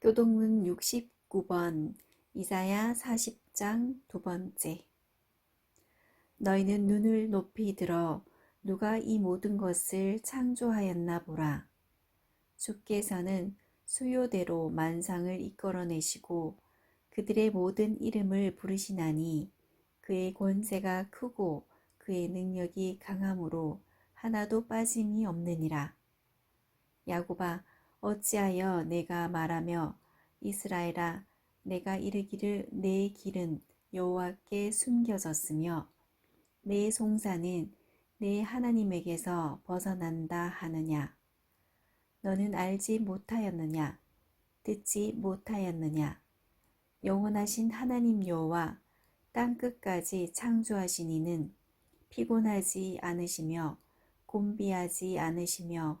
교동문 69번 이사야 40장 두 번째 너희는 눈을 높이 들어 누가 이 모든 것을 창조하였나 보라. 주께서는 수요대로 만상을 이끌어내시고 그들의 모든 이름을 부르시나니 그의 권세가 크고 그의 능력이 강함으로 하나도 빠짐이 없느니라. 야곱아 어찌하여 내가 말하며 이스라엘아 내가 이르기를 내 길은 여호와께 숨겨졌으며 내 송사는 내 하나님에게서 벗어난다 하느냐? 너는 알지 못하였느냐? 듣지 못하였느냐? 영원하신 하나님 여호와 땅 끝까지 창조하신 이는 피곤하지 않으시며 곤비하지 않으시며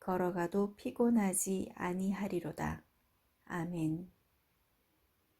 걸어가도 피곤하지 아니하리로다. 아멘.